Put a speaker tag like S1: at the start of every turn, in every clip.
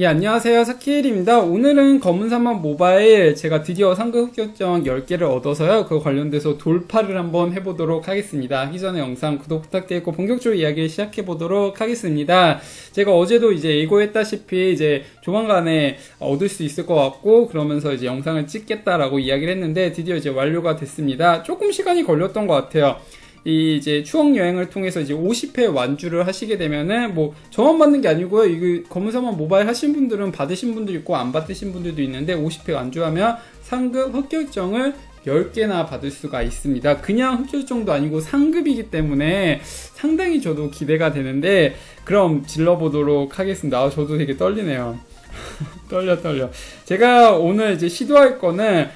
S1: 예, 안녕하세요. 사키엘입니다. 오늘은 검은사막 모바일 제가 드디어 상급 흑결정 10개를 얻어서요. 그 관련돼서 돌파를 한번 해보도록 하겠습니다. 이전에 영상 구독 부탁드리고 본격적으로 이야기를 시작해보도록 하겠습니다. 제가 어제도 이제 예고했다시피 이제 조만간에 얻을 수 있을 것 같고 그러면서 이제 영상을 찍겠다라고 이야기를 했는데 드디어 이제 완료가 됐습니다. 조금 시간이 걸렸던 것 같아요. 이 이제 추억 여행을 통해서 이제 50회 완주를 하시게 되면은 뭐 저만 받는 게 아니고요. 이거 검은사만 모바일 하신 분들은 받으신 분들 있고 안 받으신 분들도 있는데 50회 완주하면 상급 흑결정을 10개나 받을 수가 있습니다. 그냥 흑결정도 아니고 상급이기 때문에 상당히 저도 기대가 되는데 그럼 질러보도록 하겠습니다. 아, 저도 되게 떨리네요. 떨려 떨려. 제가 오늘 이제 시도할 거는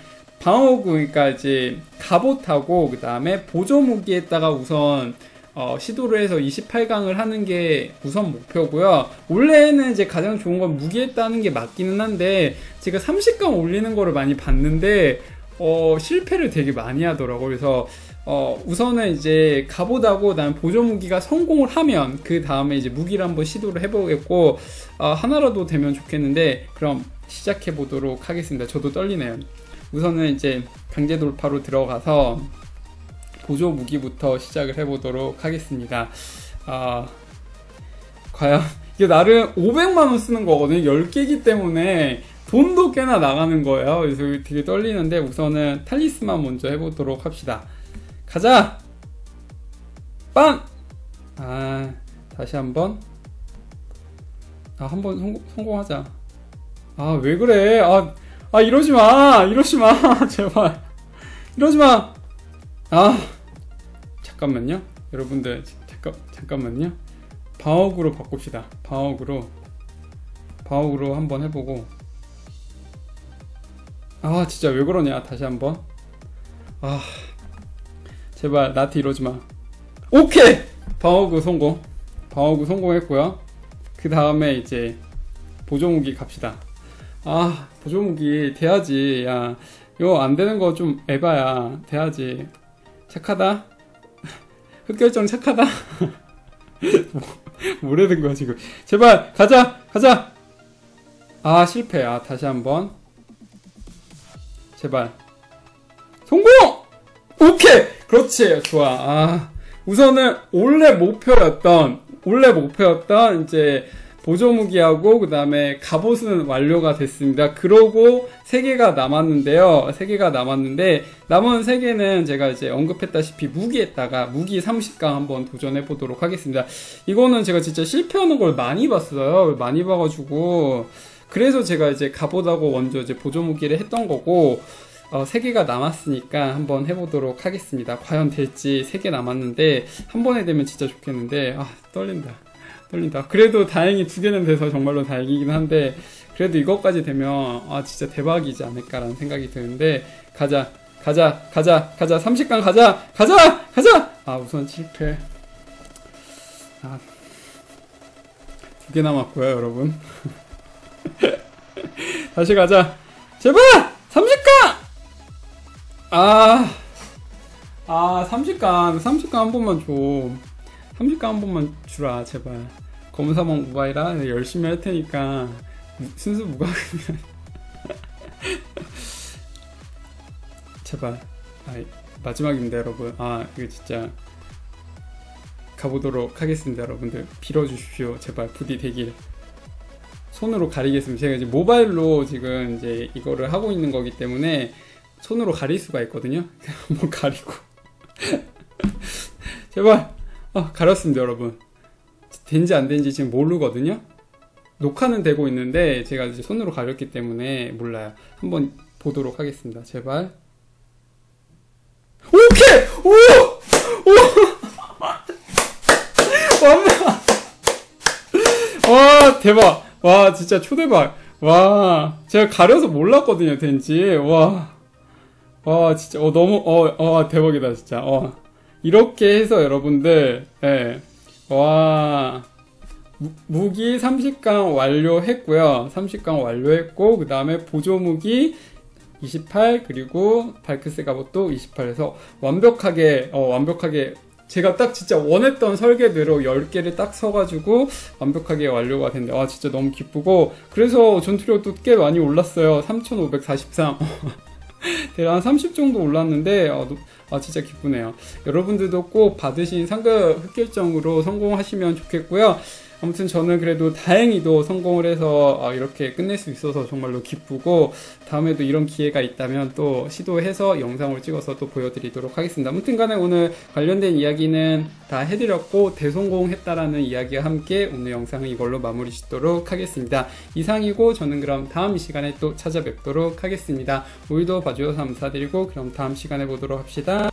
S1: 방어구 이제 갑옷하고 그 다음에 보조 무기에다가 우선 어, 시도를 해서 28강을 하는 게 우선 목표고요. 원래는 이제 가장 좋은 건 무기에 따는 게 맞기는 한데 제가 30강 올리는 거를 많이 봤는데 어, 실패를 되게 많이 하더라고요. 그래서 어, 우선은 이제 갑옷하고 그다음에 보조 무기가 성공을 하면 그 다음에 이제 무기를 한번 시도를 해보겠고 어, 하나라도 되면 좋겠는데 그럼 시작해 보도록 하겠습니다. 저도 떨리네요. 우선은 이제 강제 돌파로 들어가서 보조 무기부터 시작을 해보도록 하겠습니다. 아, 과연 이게 나름 500만원 쓰는 거거든요. 10개이기 때문에 돈도 꽤나 나가는 거예요. 그래서 되게 떨리는데 우선은 탈리스만 먼저 해보도록 합시다. 가자! 빵! 아, 다시 한 번. 아, 한 번 성공, 성공하자. 아, 왜 그래? 아, 아 이러지 마. 이러지 마. 제발. 이러지 마. 아. 잠깐만요. 여러분들 잠깐 잠깐만요. 방어구로 바꿉시다. 방어구로. 방어구로 한번 해보고. 아 진짜 왜 그러냐? 다시 한번. 아. 제발 나한테 이러지 마. 오케이! 방어구 성공. 방어구 성공했고요. 그 다음에 이제 보조무기 갑시다 아 보조무기 돼야지. 야 이거 안 되는 거 좀 에바야. 돼야지. 착하다? 흑결정 착하다? 뭐래 든 거야 지금? 제발 가자 가자! 아 실패. 아 다시 한번. 제발. 성공! 오케이! 그렇지! 좋아. 아 우선은 원래 목표였던 원래 목표였던 이제 보조무기하고 그 다음에 갑옷은 완료가 됐습니다. 그러고 3개가 남았는데요. 3개가 남았는데 남은 3개는 제가 이제 언급했다시피 무기에다가 무기 30강 한번 도전해 보도록 하겠습니다. 이거는 제가 진짜 실패하는 걸 많이 봤어요. 많이 봐가지고 그래서 제가 이제 갑옷하고 먼저 이제 보조무기를 했던 거고 어, 3개가 남았으니까 한번 해보도록 하겠습니다. 과연 될지 3개 남았는데 한 번에 되면 진짜 좋겠는데 아 떨린다. 떨린다. 그래도 다행히 두 개는 돼서 정말로 다행이긴 한데 그래도 이것까지 되면 아 진짜 대박이지 않을까라는 생각이 드는데 가자 가자 가자 가자. 30강 가자 가자 가자! 아 우선 실패. 아, 두 개 남았고요 여러분. 다시 가자. 제발! 30강 아. 아, 30강, 30강 한 번만 줘. 30강 한 번만 주라, 제발. 검사망 모바일아 열심히 할 테니까 순수 무과금이야. 제발. 아, 마지막입니다 여러분. 아 이거 진짜 가보도록 하겠습니다 여러분들. 빌어주십시오 제발 부디 되길 손으로 가리겠습니다. 제가 이제 모바일로 지금 이제 이거를 하고 있는 거기 때문에 손으로 가릴 수가 있거든요. 한번 가리고. 제발. 아 가렸습니다 여러분 된지 안 된지 지금 모르거든요. 녹화는 되고 있는데 제가 이제 손으로 가렸기 때문에 몰라요. 한번 보도록 하겠습니다. 제발. 오케이! 오! 오! 완벽! 와, 대박. 와, 진짜 초대박. 와, 제가 가려서 몰랐거든요, 된지. 와. 와, 진짜, 어, 너무, 어, 어, 대박이다, 진짜. 어. 이렇게 해서 여러분들, 예. 와 무기 30강 완료했고요. 30강 완료했고 그 다음에 보조무기 28 그리고 발크스 갑옷도 28에서 완벽하게 어, 완벽하게 제가 딱 진짜 원했던 설계대로 10개를 딱 서가지고 완벽하게 완료가 됐는데 와 진짜 너무 기쁘고. 그래서 전투력도 꽤 많이 올랐어요. 3543 대략 한 30 정도 올랐는데 어, 노- 아 진짜 기쁘네요. 여러분들도 꼭 받으신 상급 흑결정으로 성공하시면 좋겠고요 아무튼 저는 그래도 다행히도 성공을 해서 아, 이렇게 끝낼 수 있어서 정말로 기쁘고 다음에도 이런 기회가 있다면 또 시도해서 영상을 찍어서 또 보여드리도록 하겠습니다. 아무튼 간에 오늘 관련된 이야기는 다 해드렸고 대성공했다라는 이야기와 함께 오늘 영상은 이걸로 마무리 짓도록 하겠습니다. 이상이고 저는 그럼 다음 시간에 또 찾아뵙도록 하겠습니다. 오늘도 봐주셔서 감사드리고 그럼 다음 시간에 보도록 합시다.